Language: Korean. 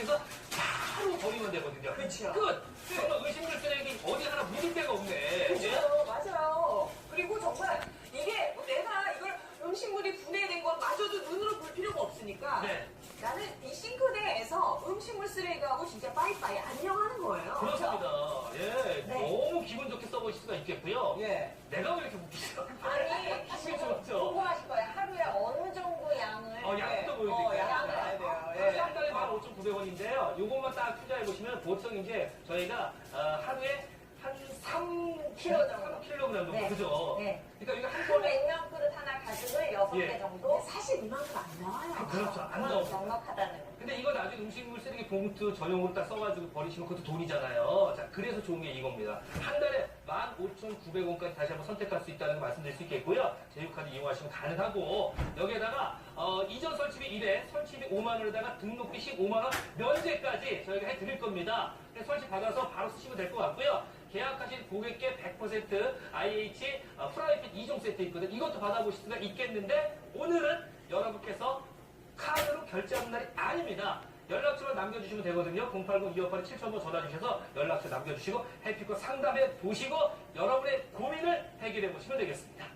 쪽에서 바로 버리면 되거든요. 그쵸. 끝! 정말 음식물 쓰레기 어디 하나 묻을 데가 없네. 예? 그렇죠, 맞아요. 그리고 정말 이게 뭐 내가 이걸 음식물이 분해된 것 마저도 눈으로 볼 필요가 없으니까 네. 나는 이 싱크대에서 음식물 쓰레기하고 진짜 빠이빠이 안녕하는 거예요. 그렇습니다. 예, 네. 너무 기분 좋게 써보실 수가 있겠고요. 예. 내가 왜 이렇게 웃기죠? 아니, 그렇죠, 그렇죠. 궁금하실 거예요. 900원인데요. 요것만 딱 투자해 보시면 보통 이제 저희가 어, 하루에 한 3kg 3kg 정도 네. 그죠? 네. 그러니까 이거 한 번에 26개 예. 정도 사실 이만큼 안 나와요. 아, 그렇죠. 안 나와요. 근데 이거 나중에 음식물 쓰레기 봉투 전용으로 딱 써가지고 버리시면 그것도 돈이잖아요. 자, 그래서 좋은 게 이겁니다. 한 달에 15,900원까지 다시 한번 선택할 수 있다는 거 말씀드릴 수 있겠고요. 제휴카드 이용하시면 가능하고 여기에다가 어, 이전 설치비 1회 설치비 5만 원에다가 등록비 15만 원 면제까지 저희가 해드릴 겁니다. 설치 받아서 바로 쓰시면 될 것 같고요. 계약하신 고객께 100% IH 어, 프라이빗 2종 세트 있거든요. 이것도 받아보실 수가 있겠는데, 오늘은 여러분께서 카드로 결제하는 날이 아닙니다. 연락처만 남겨주시면 되거든요. 080-258-7000번 전화 주셔서 연락처 남겨주시고 해피코 상담해 보시고 여러분의 고민을 해결해 보시면 되겠습니다.